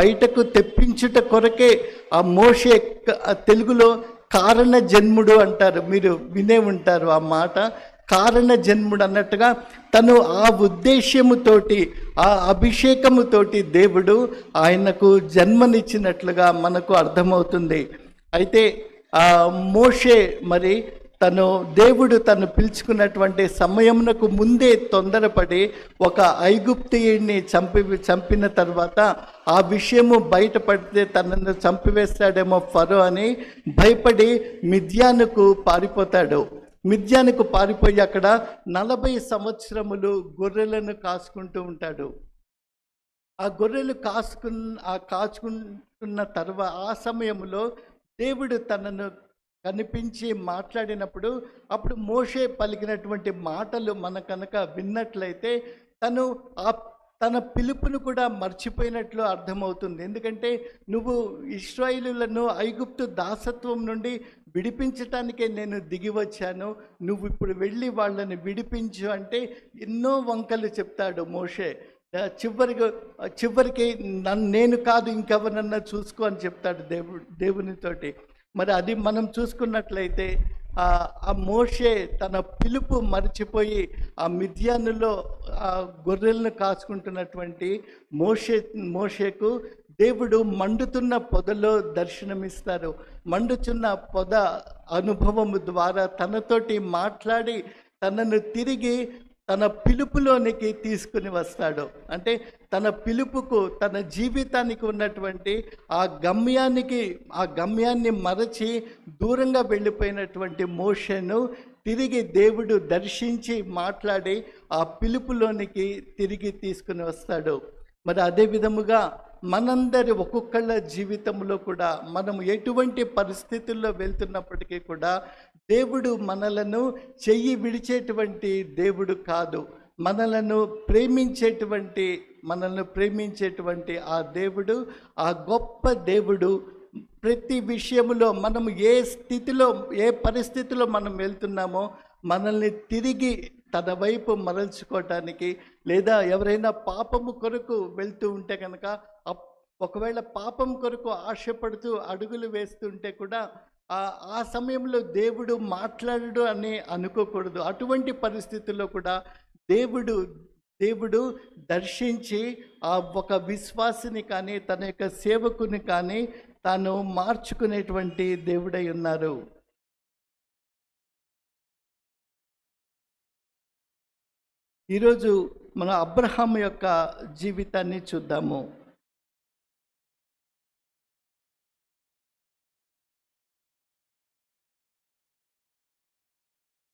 బయటకు తెప్పించుట కొరకే ఆ మోషే ఆ తెలుగులో కారణ జన్ముడు అంటారు. మీరు వినే ఉంటారు ఆ మాట. కారణ జన్ముడు అన్నట్టుగా తను ఆ ఉద్దేశ్యముతోటి ఆ అభిషేకముతోటి దేవుడు ఆయనకు జన్మనిచ్చినట్లుగా మనకు అర్థమవుతుంది. అయితే ఆ మోషే మరి తను దేవుడు తను పిలుచుకున్నటువంటి సమయమునకు ముందే తొందరపడి ఒక ఐగుప్తియుడిని చంపి చంపిన తర్వాత ఆ విషయము బయటపడితే తనను చంపివేస్తాడేమో ఫరో అని భయపడి మిథ్యానుకు పారిపోతాడు. మిథ్యానికి పారిపోయి అక్కడ నలభై సంవత్సరములు గొర్రెలను కాసుకుంటూ ఉంటాడు. ఆ గొర్రెలు కాసుకున్న ఆ కాచుకుంటున్న తర్వాత ఆ సమయంలో దేవుడు తనను కనిపించి మాట్లాడినప్పుడు అప్పుడు మోషే పలికినటువంటి మాటలు మన కనుక విన్నట్లయితే తను ఆ తన పిలుపును కూడా మర్చిపోయినట్లు అర్థమవుతుంది. ఎందుకంటే నువ్వు ఇస్రాయిలులను ఐగుప్తు దాసత్వం నుండి విడిపించటానికే నేను దిగి వచ్చాను. నువ్వు ఇప్పుడు వెళ్ళి వాళ్ళని విడిపించు అంటే ఎన్నో వంకలు చెప్తాడు మోషే. చివరికి చివరికి నన్ను నేను కాదు ఇంకెవరన్నా చూసుకో అని చెప్తాడు దేవుడు దేవునితోటి. మరి అది మనం చూసుకున్నట్లయితే ఆ మోషే తన పిలుపు మర్చిపోయి ఆ మిథ్యానులో ఆ గొర్రెలను కాచుకుంటున్నటువంటి మోషే మోషేకు దేవుడు మండుతున్న పొదలో దర్శనమిస్తారు. మండుచున్న పొద అనుభవము ద్వారా తనతోటి మాట్లాడి తనను తిరిగి తన పిలుపులోనికి తీసుకుని వస్తాడు. అంటే తన పిలుపుకు తన జీవితానికి ఉన్నటువంటి ఆ గమ్యానికి ఆ గమ్యాన్ని మరచి దూరంగా వెళ్ళిపోయినటువంటి మోషను తిరిగి దేవుడు దర్శించి మాట్లాడి ఆ పిలుపులోనికి తిరిగి తీసుకుని వస్తాడు. మరి అదే విధముగా మనందరి ఒక్కొక్కళ్ళ జీవితంలో కూడా మనం ఎటువంటి పరిస్థితుల్లో వెళ్తున్నప్పటికీ కూడా దేవుడు మనలను చెయ్యి విడిచేటువంటి దేవుడు కాదు. మనలను ప్రేమించేటువంటి మనల్ని ప్రేమించేటువంటి ఆ దేవుడు ఆ గొప్ప దేవుడు. ప్రతి విషయములో మనం ఏ స్థితిలో ఏ పరిస్థితిలో మనం వెళ్తున్నామో మనల్ని తిరిగి తన వైపు మరల్చుకోవటానికి లేదా ఎవరైనా పాపము కొరకు వెళ్తూ ఉంటే కనుక ఒకవేళ పాపం కొరకు ఆశపడుతూ అడుగులు వేస్తుంటే కూడా ఆ సమయంలో దేవుడు మాట్లాడడు అని అనుకోకూడదు. అటువంటి పరిస్థితుల్లో కూడా దేవుడు దేవుడు దర్శించి ఆ ఒక విశ్వాసిని కానీ తన యొక్క సేవకుని కానీ తాను మార్చుకునేటువంటి దేవుడై ఉన్నారు. ఈరోజు మన అబ్రహాం యొక్క జీవితాన్ని చూద్దాము.